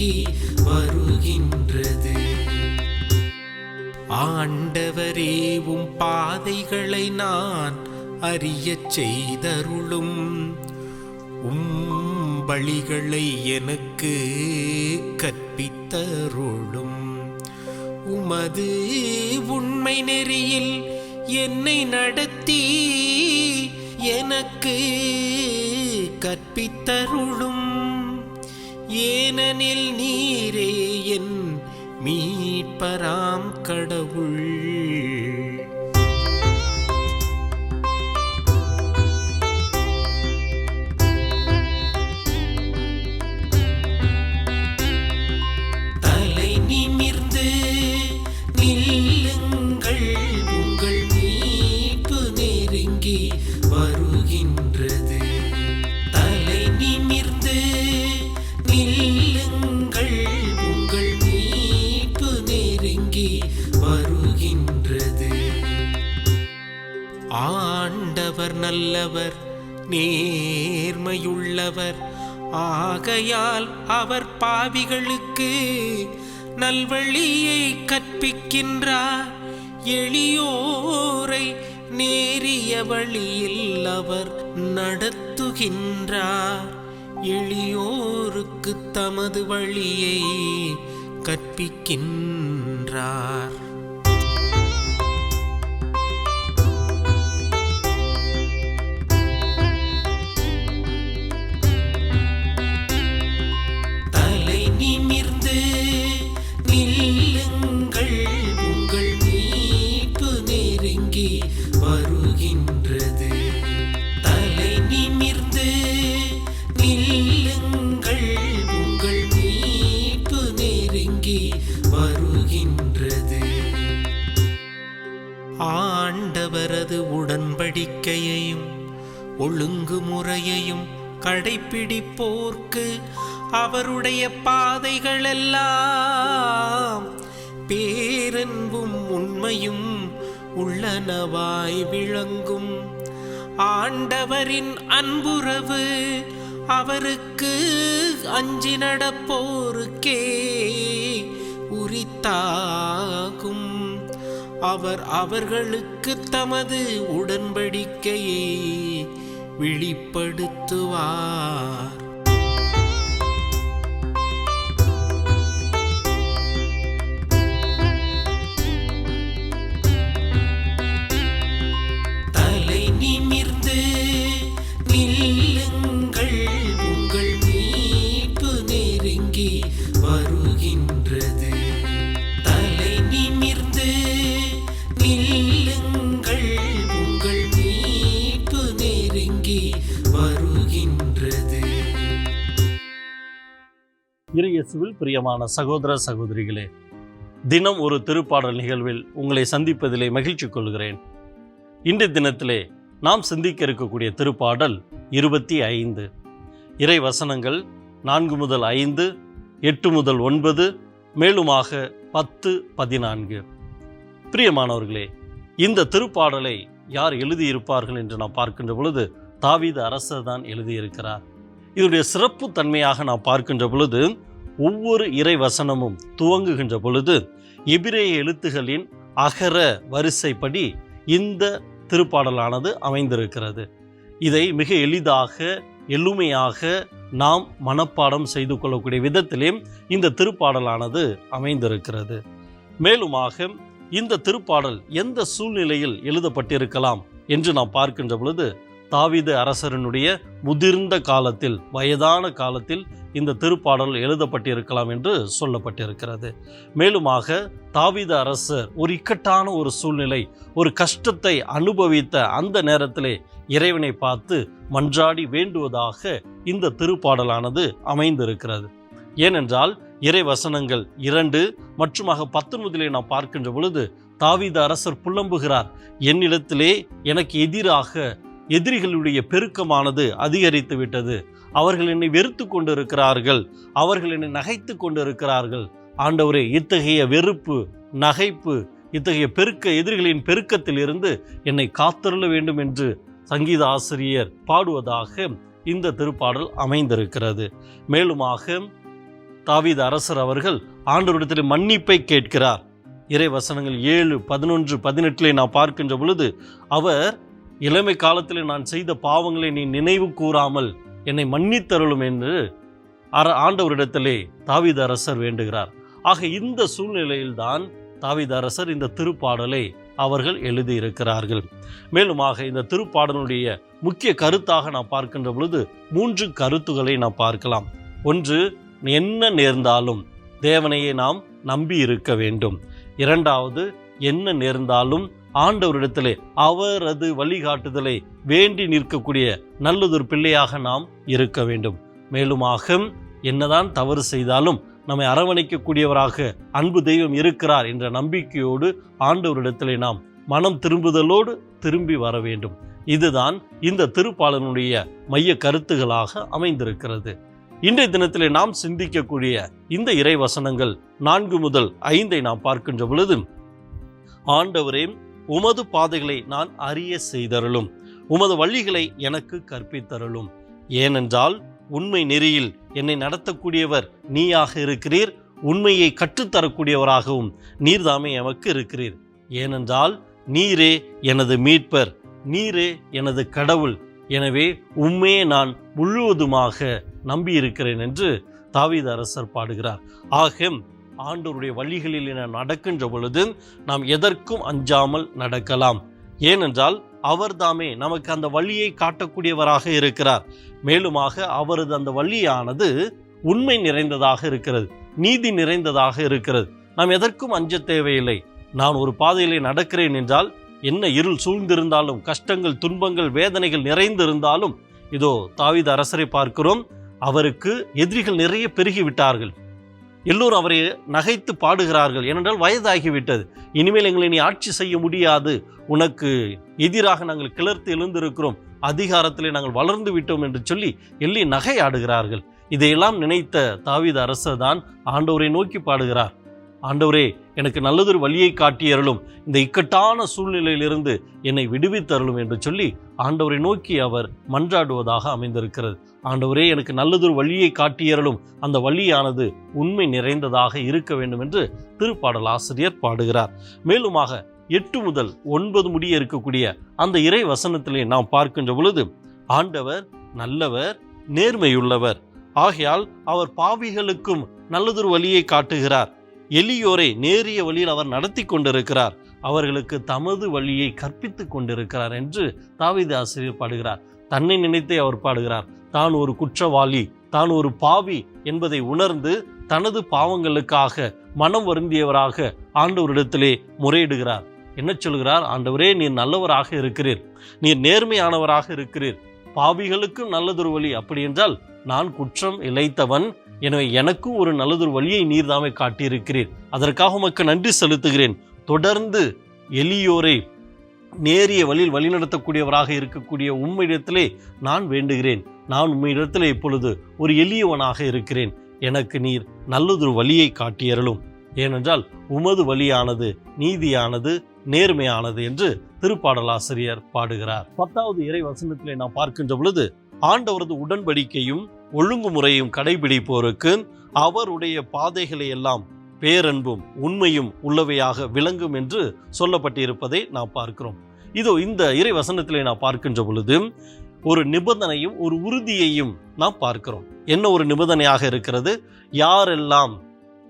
நெருங்கி வருகின்றது. ஆண்டவரே உம் பாதைகளை நான் அறியச் செய்தருளும். உம் வழிகளை எனக்கு கற்பித்தருளும். உமது உண்மை நெறியில் என்னை நடத்தி எனக்கு கற்பித்தருளும். ஏனெனில் நீரே என் மீட்பராம் கடவுள். நல்லவர் நேர்மையுள்ளவர். ஆகையால் அவர் பாவிகளுக்கு நல்வழியை கற்பிக்கின்றார். எளியோரை நேரிய வழியில் அவர் நடத்துகின்றார். எளியோருக்கு தமது வழியை கற்பிக்கின்றார். வருகின்றது ஆண்டவரது உடன்படிக்கையையும் ஒழுங்குமுறையையும் கடைப்பிடிப்போர்க்கு அவருடைய பாதைகளெல்லாம் பேரன்பும் உண்மையும் உள்ளனவாய் விளங்கும். ஆண்டவரின் அன்புறவு அவருக்கு அஞ்சி நடப்போருக்கே குறித்தாகும். அவர் அவர்களுக்கு தமது உடன்படிக்கையை வெளிப்படுத்துவார். இயேசுவில் பிரியமான சகோதர சகோதரிகளே தினம் ஒரு திருப்பாடல் நிகழ்வில் உங்களை சந்திப்பதிலே மகிழ்ச்சி கொள்கிறேன். இன்றைய தினத்திலே நாம் சிந்திக்க இருக்கக்கூடிய திருப்பாடல் இருபத்தி ஐந்து. இறை வசனங்கள் நான்கு முதல் ஐந்து எட்டு முதல் ஒன்பது மேலுமாக பத்து பதினான்கு. பிரியமானவர்களே இந்த திருப்பாடலை யார் எழுதியிருப்பார்கள் என்று நாம் பார்க்கின்ற பொழுது தாவீது அரசர் தான் எழுதியிருக்கிறார். இதனுடைய சிறப்பு தன்மையாக நாம் பார்க்கின்ற பொழுது ஒவ்வொரு இறை வசனமும் துவங்குகின்ற பொழுது எபிரேய எழுத்துகளின் அகர வரிசைப்படி இந்த திருப்பாடலானது அமைந்திருக்கிறது. இதை மிக எளிதாக எளிமையாக நாம் மனப்பாடம் செய்து கொள்ளக்கூடிய விதத்திலே இந்த திருப்பாடலானது அமைந்திருக்கிறது. மேலுமாக இந்த திருப்பாடல் எந்த சூழ்நிலையில் எழுதப்பட்டிருக்கலாம் என்று நாம் பார்க்கின்ற பொழுது தாவிது அரசரனுடைய முதிர்ந்த காலத்தில் வயதான காலத்தில் இந்த திருப்பாடல் எழுதப்பட்டிருக்கலாம் என்று சொல்லப்பட்டிருக்கிறது. மேலுமாக தாவித அரசர் ஒரு இக்கட்டான ஒரு சூழ்நிலை ஒரு கஷ்டத்தை அனுபவித்த அந்த நேரத்திலே இறைவனை பார்த்து மன்றாடி வேண்டுவதாக இந்த திருப்பாடலானது அமைந்திருக்கிறது. ஏனென்றால் இறை வசனங்கள் இரண்டு மற்றுமாக பத்தொன்பதிலே நாம் பார்க்கின்ற பொழுது தாவித அரசர் புலம்புகிறார் என்னிடத்திலே எனக்கு எதிராக எதிரிகளுடைய பெருக்கமானது அதிகரித்து விட்டது. அவர்கள் என்னை வெறுத்து கொண்டிருக்கிறார்கள். அவர்கள் என்னை நகைத்து கொண்டிருக்கிறார்கள். ஆண்டவரே இத்தகைய வெறுப்பு நகைப்பு இத்தகைய பெருக்க எதிரிகளின் பெருக்கத்திலிருந்து என்னை காத்தருள வேண்டும் என்று சங்கீத ஆசிரியர் பாடுவதாக இந்த திருப்பாடல் அமைந்திருக்கிறது. மேலுமாக தாவீத அரசர் அவர்கள் ஆண்டவரிடத்தில் மன்னிப்பை கேட்கிறார். இறை வசனங்கள் ஏழு பதினொன்று பதினெட்டிலே நான் பார்க்கின்ற பொழுது அவர் இளமை காலத்தில் நான் செய்த பாவங்களை நீ நினைவு கூறாமல் என்னை மன்னித்தருளும் என்று அர ஆண்டவரிடத்திலே தாவித அரசர் வேண்டுகிறார். ஆக இந்த சூழ்நிலையில்தான் தாவித அரசர் இந்த திருப்பாடலை அவர்கள் எழுதியிருக்கிறார்கள். மேலுமாக இந்த திருப்பாடலுடைய முக்கிய கருத்தாக நான் பார்க்கின்ற பொழுது மூன்று கருத்துக்களை நாம் பார்க்கலாம். ஒன்று என்ன நேர்ந்தாலும் தேவனையே நாம் நம்பி இருக்க வேண்டும். இரண்டாவது என்ன நேர்ந்தாலும் ஆண்டவரிடத்திலே அவரது வழிகாட்டுதலை வேண்டி நிற்கக்கூடிய நல்லதொரு பிள்ளையாக நாம் இருக்க வேண்டும். மேலுமாக என்னதான் தவறு செய்தாலும் நம்மை அரவணைக்கக்கூடியவராக அன்பு தெய்வம் இருக்கிறார் என்ற நம்பிக்கையோடு ஆண்டவரிடத்திலே நாம் மனம் திரும்புதலோடு திரும்பி வர வேண்டும். இதுதான் இந்த திருப்பாளனுடைய மைய கருத்துகளாக அமைந்திருக்கிறது. இன்றைய தினத்திலே நாம் சிந்திக்கக்கூடிய இந்த இறை வசனங்கள் நான்கு முதல் ஐந்தை நாம் பார்க்கின்ற பொழுது ஆண்டவரே உமது பாதைகளை நான் அறிய செய்தருளும். உமது வழிகளை எனக்கு கற்பித்தருளும். ஏனென்றால் உண்மை நெறியில் என்னை நடத்தக்கூடியவர் நீயாக இருக்கிறீர் உண்மையை கற்றுத்தரக்கூடியவராகவும் நீர்தாமே எமக்கு இருக்கிறீர். ஏனென்றால் நீரே எனது மீட்பர் நீரே எனது கடவுள். எனவே உண்மையே நான் முழுவதுமாக நம்பியிருக்கிறேன் என்று தாவீத அரசர் பாடுகிறார். ஆக ஆண்டவருடைய வழிகளில் என நடக்கின்ற பொழுது நாம் எதற்கும் அஞ்சாமல் நடக்கலாம். ஏனென்றால் அவர்தாமே நமக்கு அந்த வழியை காட்டக்கூடியவராக இருக்கிறார். மேலுமாக அவரது அந்த வழியானது உண்மை நிறைந்ததாக இருக்கிறது. நீதி நிறைந்ததாக இருக்கிறது. நாம் எதற்கும் அஞ்ச தேவையில்லை. நான் ஒரு பாதையிலே நடக்கிறேன் என்றால் என்ன இருள் சூழ்ந்திருந்தாலும் கஷ்டங்கள் துன்பங்கள் வேதனைகள் நிறைந்திருந்தாலும் இதோ தாவித அரசரை பார்க்கிறோம். அவருக்கு எதிரிகள் நிறைய பெருகிவிட்டார்கள். எல்லோரும் அவரை நகைத்து பாடுகிறார்கள். ஏனென்றால் வயதாகிவிட்டது. இனிமேல் எங்களை நீ ஆட்சி செய்ய முடியாது. உனக்கு எதிராக நாங்கள் கிளர்த்து எழுந்திருக்கிறோம். அதிகாரத்திலே நாங்கள் வளர்ந்து விட்டோம் என்று சொல்லி எள்ளி நகையாடுகிறார்கள். இதையெல்லாம் நினைத்த தாவீது அரசர் தான் ஆண்டவரை நோக்கி பாடுகிறார். ஆண்டவரே எனக்கு நல்லதொரு வழியை காட்டியருளும் இந்த இக்கட்டான சூழ்நிலையிலிருந்து என்னை விடுவித்தருளும் என்று சொல்லி ஆண்டவரை நோக்கி அவர் மன்றாடுவதாக அமைந்திருக்கிறது. ஆண்டவரே எனக்கு நல்லதொரு வழியை காட்டியருளும் அந்த வழியானது உண்மை நிறைந்ததாக இருக்க வேண்டும் என்று திருப்பாடல் ஆசிரியர் பாடுகிறார். மேலுமாக எட்டு முதல் ஒன்பது முடிய இருக்கக்கூடிய அந்த இறை வசனத்திலே நாம் பார்க்கின்ற பொழுது ஆண்டவர் நல்லவர் நேர்மையுள்ளவர். ஆகையால் அவர் பாவிகளுக்கும் நல்லதொரு வழியை காட்டுகிறார். எளியோரை நேரிய வழியில் அவர் நடத்தி கொண்டிருக்கிறார். அவர்களுக்கு தமது வழியை கற்பித்துக் கொண்டிருக்கிறார் என்று தாவீது ஆசிரியர் பாடுகிறார். தன்னை நினைத்தே அவர் பாடுகிறார். தான் ஒரு குற்றவாளி தான் ஒரு பாவி என்பதை உணர்ந்து தனது பாவங்களுக்காக மனம் வருந்தியவராக ஆண்டவரிடத்திலே முறையிடுகிறார். என்ன சொல்கிறார்? ஆண்டவரே நீர் நல்லவராக இருக்கிறீர். நீர் நேர்மையானவராக இருக்கிறீர். பாவிகளுக்கும் நல்லதொரு வழி அப்படி என்றால் நான் குற்றம் இழைத்தவன் எனவே எனக்கும் ஒரு நல்லதொரு வழியை நீர்தாமே காட்டியிருக்கிறீர். அதற்காக உமக்கு நன்றி செலுத்துகிறேன். தொடர்ந்து எளியோரை நேரிய வழியில் வழிநடத்தக்கூடியவராக இருக்கக்கூடிய உம்மிடத்திலே நான் வேண்டுகிறேன். நான் உம்மிடத்திலே இப்பொழுது ஒரு எளியவனாக இருக்கிறேன். எனக்கு நீர் நல்லதொரு வழியை காட்டியறலும் ஏனென்றால் உமது வழியானது நீதியானது நேர்மையானது என்று திருப்பாடலாசிரியர் பாடுகிறார். பத்தாவது இறை வசனத்திலே நாம் பார்க்கின்ற பொழுது ஆண்டவரது உடன்படிக்கையும் ஒழுங்குமுறையும் கடைபிடிப்போருக்கு அவருடைய பாதைகளை எல்லாம் பேரன்பும் உண்மையும் உள்ளவையாக விளங்கும் என்று சொல்லப்பட்டிருப்பதை நாம் பார்க்கிறோம். இதோ இந்த இறை வசனத்திலே நாம் பார்க்கின்ற பொழுது ஒரு நிபந்தனையும் ஒரு உறுதியையும் நாம் பார்க்கிறோம். என்ன ஒரு நிபந்தனையாக இருக்கிறது? யாரெல்லாம்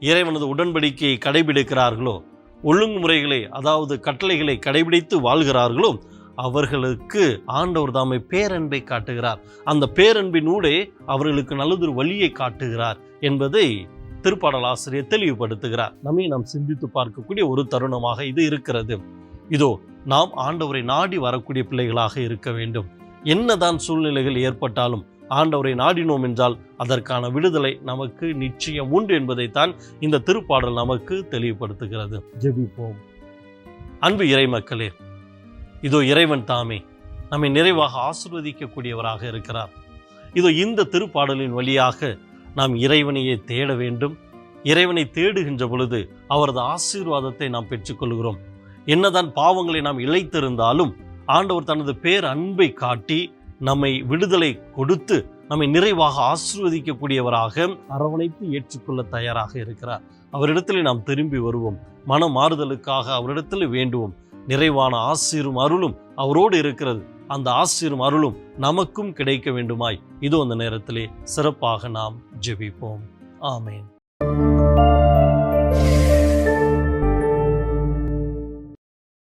இறைவனது உடன்படிக்கையை கடைபிடிக்கிறார்களோ ஒழுங்குமுறைகளை அதாவது கட்டளைகளை கடைபிடித்து வாழ்கிறார்களோ அவர்களுக்கு ஆண்டவர் தாமை பேரன்பை காட்டுகிறார். அந்த பேரன்பினூடே அவர்களுக்கு நல்லதொரு வழியை காட்டுகிறார் என்பதை திருப்பாடல் ஆசிரியர் தெளிவுபடுத்துகிறார். நம்மை நாம் சிந்தித்து பார்க்கக்கூடிய ஒரு தருணமாக இது இருக்கிறது. இதோ நாம் ஆண்டவரை நாடி வரக்கூடிய பிள்ளைகளாக இருக்க வேண்டும். என்னதான் சூழ்நிலைகள் ஏற்பட்டாலும் ஆண்டவரை நாடினோம் என்றால் அதற்கான விடுதலை நமக்கு நிச்சயம் உண்டு என்பதைத்தான் இந்த திருப்பாடல் நமக்கு தெளிவுபடுத்துகிறது. ஜெபிப்போம். அன்பு இறை மக்களே இதோ இறைவன் தாமே நம்மை நிறைவாக ஆசிர்வதிக்கக்கூடியவராக இருக்கிறார். இதோ இந்த திருப்பாடலின் வழியாக நாம் இறைவனையே தேட வேண்டும். இறைவனை தேடுகின்ற பொழுது அவரது ஆசீர்வாதத்தை நாம் பெற்றுக்கொள்கிறோம் என்னதான் பாவங்களை நாம் இழைத்திருந்தாலும் ஆண்டவர் தனது பேர் அன்பை காட்டி நம்மை விடுதலை கொடுத்து நம்மை நிறைவாக ஆசிர்வதிக்கக்கூடியவராக அரவணைத்து ஏற்றுக்கொள்ள தயாராக இருக்கிறார். அவரிடத்தில் நாம் திரும்பி வருவோம். மன மாறுதலுக்காக அவரிடத்தில் வேண்டுவோம். நிறைவான ஆசீரும் அருளும் அவரோடு இருக்கிறது. அந்த ஆசீரும் அருளும் நமக்கும் கிடைக்க வேண்டுமாய். இது அந்த நேரத்திலே சிறப்பாக நாம் ஜெபிப்போம். ஆமேன்.